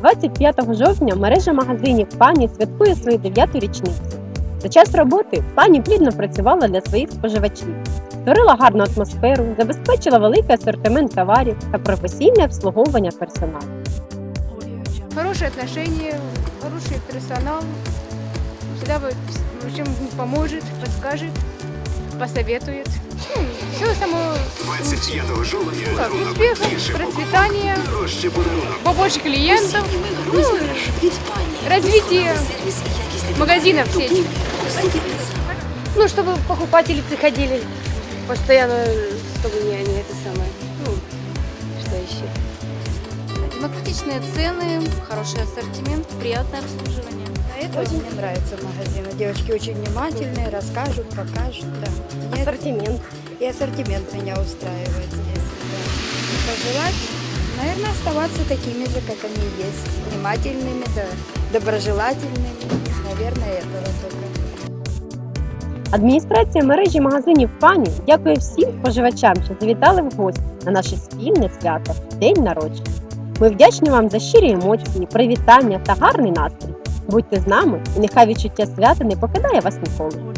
25 жовтня мережа магазинів пані святкує свою дев'яту річницю. За час роботи пані плідно працювала для своїх споживачів, створила гарну атмосферу, забезпечила великий асортимент товарів та професійне обслуговування персоналу. Хорошие отношения, хороший персонал. Всегда в чем подскажет, посоветует. Все самое 25 жовтня так, успехов, процветания, побольше клиентов, ну, развитие магазинов в сети. Ну, чтобы покупатели приходили постоянно, чтобы не Демократичные цены, хороший ассортимент, приятное обслуживание. А это Очень мне нравится магазин. Девочки очень внимательные, расскажут, покажут. Да. Мне Ассортимент. И ассортимент меня устраивает здесь. Да. Пожелать, наверное, оставаться такими же, как они есть. Внимательными, да, доброжелательными. Наверное, этого только. Адміністрація мережі магазинів пані дякує всім споживачам, що завітали в гості на наше спільне свято День народження. Ми вдячні вам за щирі емоції, привітання та гарний настрій. Будьте з нами і нехай відчуття свята не покидає вас ніколи.